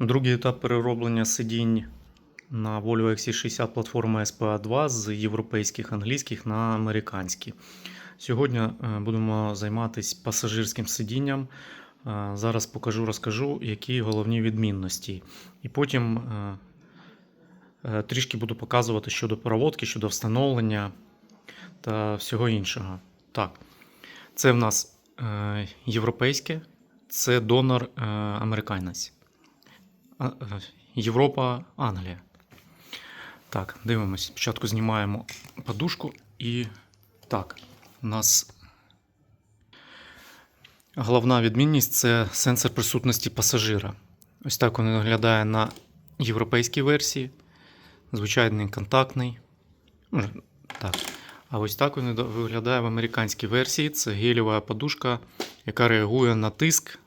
Другий етап перероблення сидінь на Volvo XC60 платформи SPA2 з європейських англійських на американські. Сьогодні е, будемо займатися пасажирським сидінням. Е, Зараз покажу, розкажу, які головні відмінності. І потім е, трішки буду показувати щодо проводки, щодо встановлення та всього іншого. Так, це в нас європейське, це донор американець. Е, Європа, Англія. Так, дивимось. Спочатку знімаємо подушку і так, у нас головна відмінність це сенсор присутності пасажира. Ось так він виглядає на європейській версії. Звичайний контактний. Так. А ось так він виглядає в американській версії. Це гелєва подушка, яка реагує на тиск.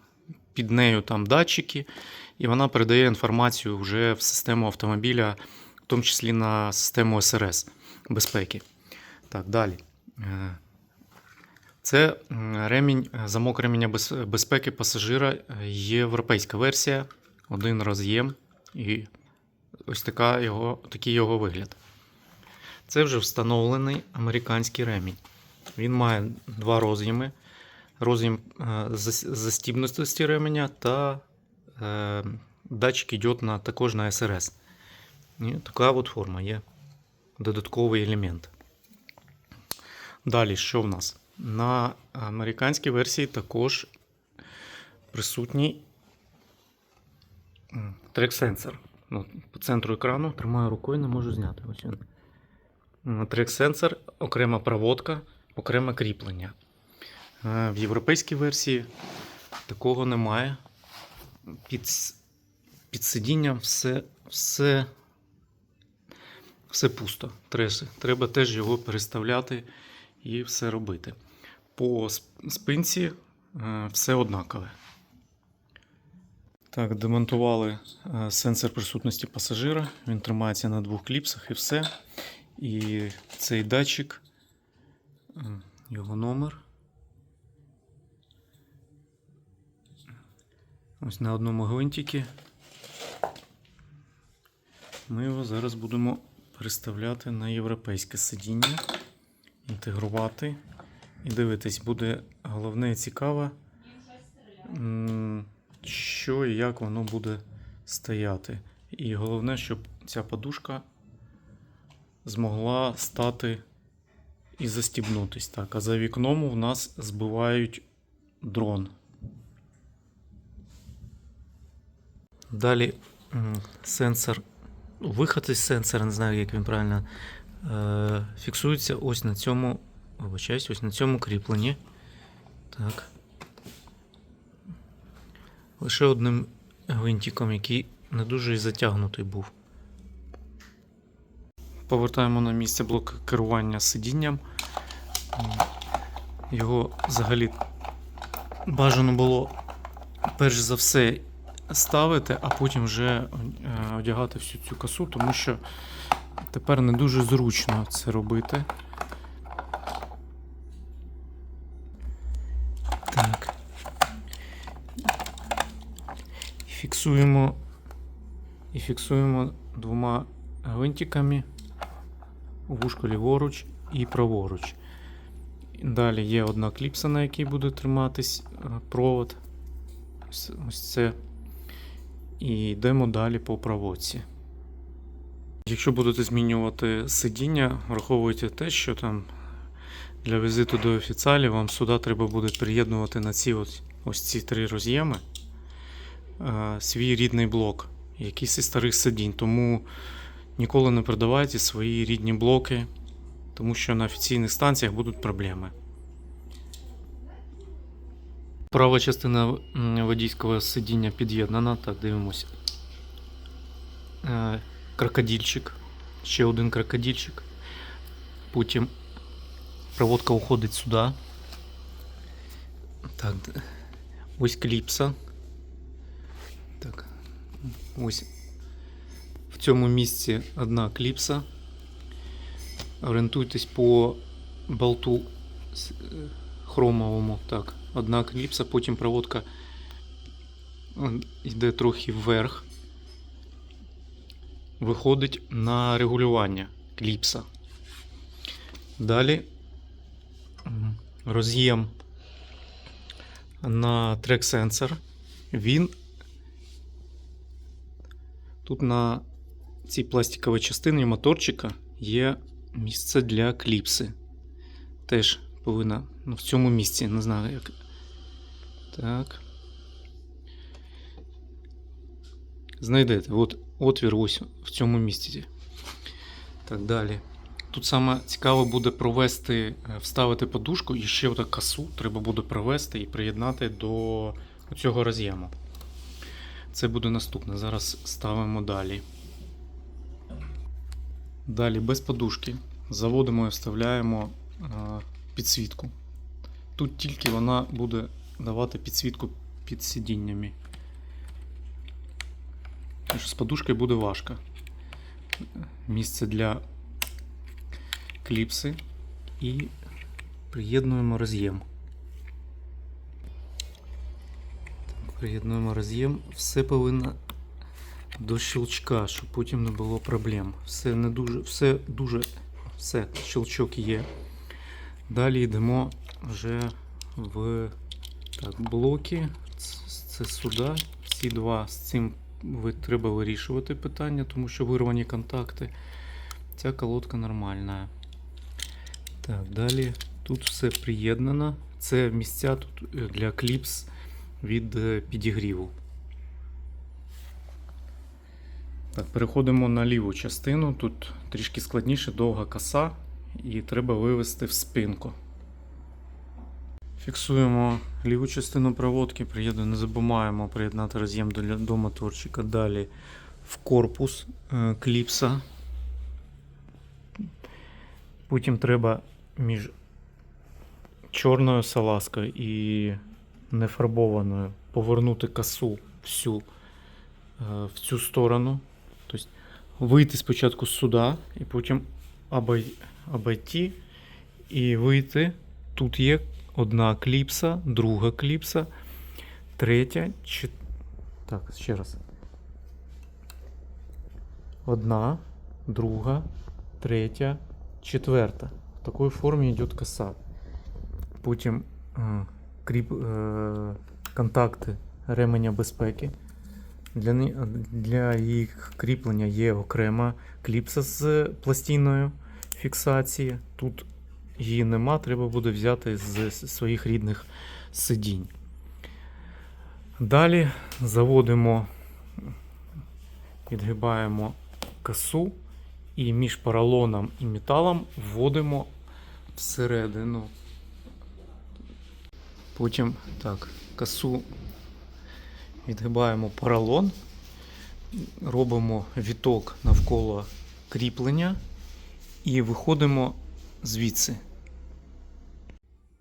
Під нею там датчики, і вона передає інформацію вже в систему автомобіля, в тому числі на систему СРС безпеки. Так, далі. Е, Це ремінь, замок ременя безпеки пасажира, європейська версія, один роз'єм, і ось така його, такий його вигляд. Це вже встановлений американський ремінь. Він має два роз'єми. Роз'єм е, застібності ременя та датчик йде на, також на СРС. Така от форма є. Додатковий елемент. Далі, що в нас? На американській версії також присутній трек-сенсор. Ну, по центру екрану тримаю рукою, не можу зняти. Ось він. Трек-сенсор, окрема проводка, окреме кріплення. Е, В європейській версії такого немає. Під, під сидінням все, все, все пусто. Треси. Треба теж його переставляти і все робити. По спинці е, все однакове. Так, демонтували е, сенсор присутності пасажира. Він тримається на двох кліпсах і все. І цей датчик, е, його номер. Ось на одному гвинтики. Ми його зараз будемо переставляти на європейське сидіння, інтегрувати. І дивитись, буде головне і цікаво, що і як воно буде стояти. І головне, щоб ця подушка змогла стати і застібнутись. Так, а за вікном у нас збивають дрон. Далі сенсор, виход із сенсора, не знаю, як він правильно е, фіксується ось на цьому, вибачаюсь, ось на цьому кріпленні. Так. Лише одним гвинтиком, який не дуже і затягнутий був. Повертаємо на місце блок керування сидінням. Його взагалі бажано було перш за все ставити, а потім вже е, одягати всю цю косу, тому що тепер не дуже зручно це робити. Так. І фіксуємо. І фіксуємо двома гвинтиками вушко ліворуч і праворуч. Далі є одна кліпса, на якій буде триматись е, провод. Ось, ось це. І йдемо далі по проводці. Якщо будете змінювати сидіння, враховуйте те, що там для візиту до офіціалів вам сюди треба буде приєднувати на ці ось, ось ці три роз'єми е, свій рідний блок, якийсь із старих сидінь. Тому ніколи не продавайте свої рідні блоки, тому що на офіційних станціях будуть проблеми. Права частина м, водійського сидіння під'єднана. Так, дивимося. Е, Крокодильчик. Ще один крокодильчик. Потім проводка уходить сюди. Так, д- ось кліпса. Так. Ось в цьому місці одна кліпса. Орієнтуйтесь по болту с- е, хромовому. Так, Одна кліпса, потім проводка йде трохи вверх. виходить на регулювання кліпса. Далі роз'єм на трек сенсор. Він тут на цій пластиковій частині моторчика є місце для кліпси. Теж повинна ну, в цьому місці, не знаю як. Так. Знайдете. От отвір ось в цьому місці. Так далі. Тут саме цікаво буде провести, е, вставити подушку і ще отак касу треба буде провести і приєднати до цього роз'єму. Це буде наступне. Зараз ставимо далі. Далі без подушки заводимо і вставляємо е, підсвітку. Тут тільки вона буде давати підсвітку під сидіннями. Що з подушкою буде важко. Місце для кліпси і приєднуємо роз'єм. Приєднуємо роз'єм. Все повинно до щелчка, щоб потім не було проблем. Все не дуже, все дуже, все, щелчок є. Далі йдемо вже в так, блоки. Це сюди. Ці два з цим треба вирішувати питання, тому що вирвані контакти. Ця колодка нормальна. Так, далі тут все приєднано. Це місця тут е, для кліпс від е, підігріву. Так, переходимо на ліву частину. Тут трішки складніше, довга коса, і треба вивести в спинку. Фіксуємо ліву частину проводки, не забуваємо приєднати роз'єм до, до моторчика. Далі в корпус е, кліпса. Потім треба між чорною салазкою і нефарбованою повернути косу всю е, в цю сторону. Тобто вийти спочатку сюди, і потім обой- обойти і вийти. Тут є одна кліпса, друга кліпса, третя, чи... Так, ще раз. Одна, друга, третя, четверта. В такой форме идет коса. Потім е, кріп, е, контакти ременя безпеки. Для, для їх кріплення є окрема кліпса з пластиною фіксації. Тут її нема, треба буде взяти з своїх рідних сидінь. Далі заводимо, підгибаємо косу і між поролоном і металом вводимо всередину. Потім так, косу відгибаємо поролон, робимо віток навколо кріплення і виходимо звідси.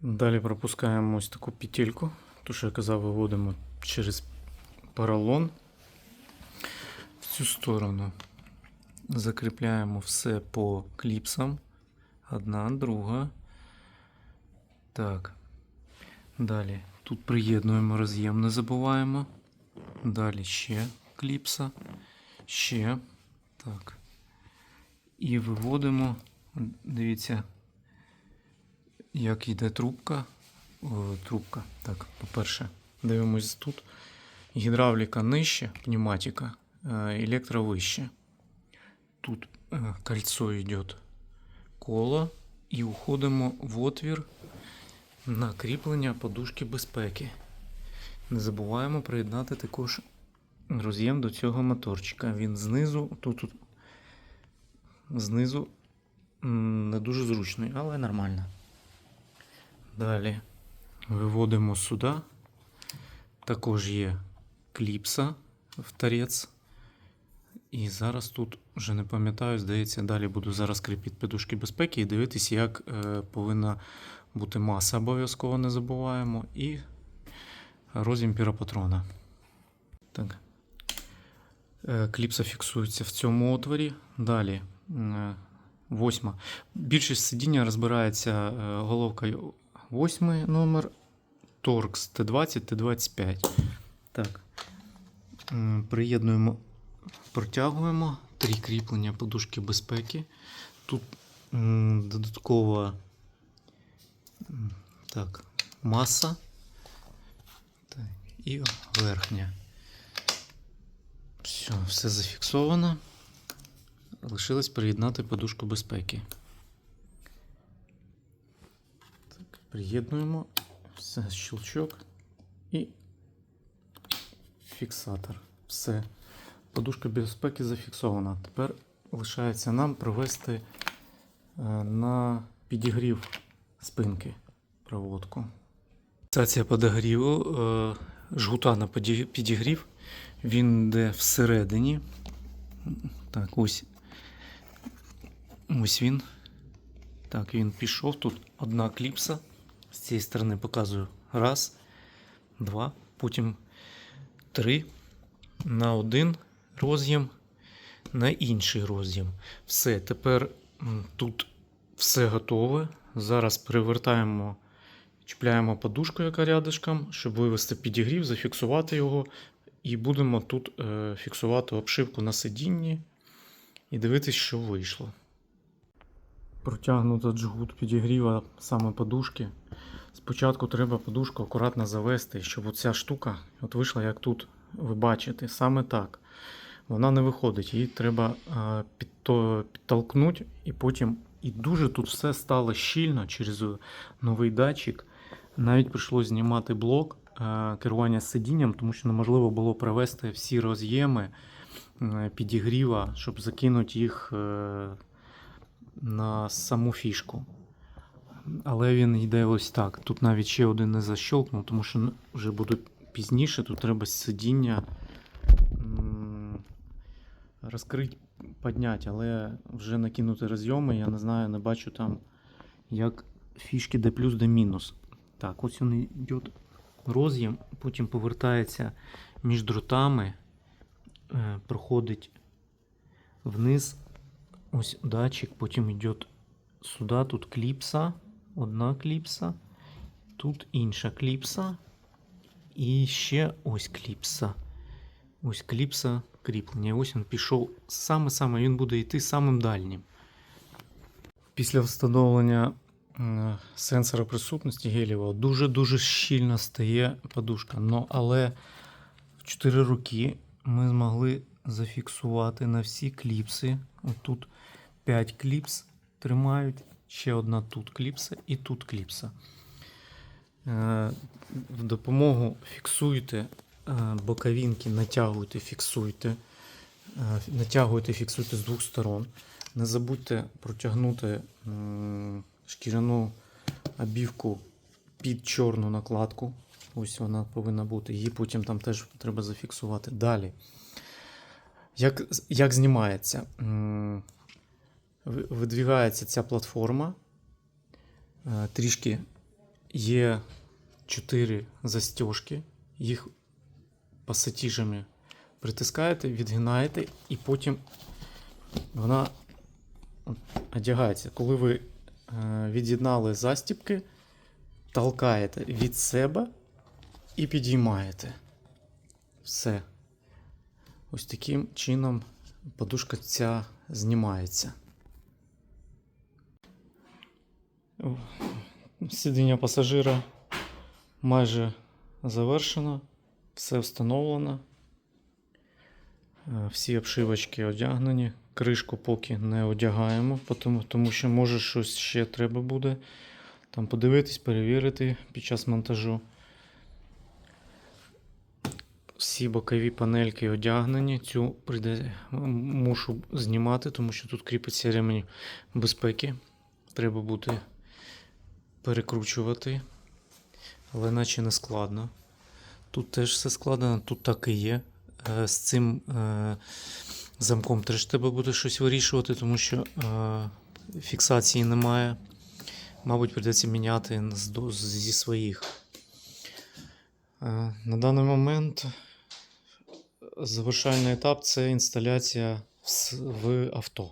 Далі пропускаємо ось таку петельку, ту, що я казав, виводимо через поролон в цю сторону. Закріпляємо все по кліпсам. Одна, друга. Так. Далі тут приєднуємо роз'єм, не забуваємо. Далі ще кліпса. Ще. Так. І виводимо. Дивіться, як йде трубка. О, трубка. Так, по-перше, дивимось тут. Гідравліка нижче, пневматика, е, електро вище. Тут е, кольцо йде коло і уходимо в отвір на кріплення подушки безпеки. Не забуваємо приєднати також роз'єм до цього моторчика. Він знизу, тут, тут знизу не дуже зручний, але нормально. Далі виводимо сюди. Також є кліпса в торець. І зараз тут вже не пам'ятаю, здається, далі буду зараз кріпити подушки безпеки і дивитися, як е, повинна бути маса обов'язково не забуваємо. І розім піропатрона. Так. Е, Кліпса фіксується в цьому отворі. Далі. е, Восьма. Більшість сидіння розбирається головкою восьмий номер. Торкс Т20, Т25. Так. Приєднуємо, протягуємо три кріплення подушки безпеки. Тут додаткова так, маса так, і верхня. Все, все зафіксовано. Лишилось приєднати подушку безпеки. Так, приєднуємо. Все, щелчок і фіксатор. Все. Подушка безпеки зафіксована. Тепер лишається нам провести е, на підігрів спинки проводку. Фіксація подогріву е, жгута на підігрів. Він йде всередині. Так, ось. Ось він. Так, він пішов. Тут одна кліпса. З цієї сторони показую. Раз, два, потім три. На один роз'єм, на інший роз'єм. Все, тепер тут все готове. Зараз перевертаємо, чіпляємо подушку, яка рядишком, щоб вивести підігрів, зафіксувати його. І будемо тут е, фіксувати обшивку на сидінні і дивитись, що вийшло. Протягнуто джгут підігріва саме подушки. Спочатку треба подушку акуратно завести, щоб оця штука от вийшла, як тут ви бачите, саме так. Вона не виходить, її треба е, підтолкнути, і потім і дуже тут все стало щільно через новий датчик. Навіть прийшлося знімати блок е, керування сидінням, тому що неможливо було провести всі роз'єми е, підігріва, щоб закинути їх на саму фішку. Але він йде ось так. Тут навіть ще один не защолкнув, тому що ну, вже буде пізніше. Тут треба сидіння розкрити, підняти, але вже накинути розйоми, я не знаю, не бачу там, як фішки де плюс, де мінус. Так, ось він йде роз'єм, потім повертається між дротами, е, проходить вниз. Ось датчик, потім йде сюди, тут кліпса, одна кліпса, тут інша кліпса. І ще ось кліпса. Ось кліпса кріплення. Ось він пішов саме-саме, він буде йти самим дальнім. Після встановлення сенсора присутності гелієвого дуже-дуже щільно стає подушка. Но, але в 4 роки ми змогли зафіксувати на всі кліпси. Отут 5 кліпс тримають, ще одна тут кліпса і тут кліпса. Е, В допомогу фіксуйте е, боковинки, натягуйте, фіксуйте. Е, Натягуйте, фіксуйте з двох сторон. Не забудьте протягнути шкіряну обівку під чорну накладку. Ось вона повинна бути. Її потім там теж треба зафіксувати. Далі. Як, як знімається? Видвігається ця платформа. Е, Трішки є 4 застіжки. Їх пасатіжами притискаєте, відгинаєте, і потім вона одягається. Коли ви е, від'єднали застіпки, толкаєте від себе і підіймаєте. Все. Ось таким чином подушка ця знімається. Сидіння пасажира майже завершено, все встановлено. Е, Всі обшивочки одягнені. Кришку поки не одягаємо, тому, тому що може щось ще треба буде там подивитись, перевірити під час монтажу. Всі бокові панельки одягнені. Цю прийде, мушу знімати, тому що тут кріпиться ремень безпеки. Треба буде перекручувати, але наче не складно. Тут теж все складено, тут так і є. Е, З цим е, замком теж треба буде щось вирішувати, тому що е, фіксації немає. Мабуть, прийдеться міняти зі своїх. На даний момент завершальний етап це інсталяція в авто.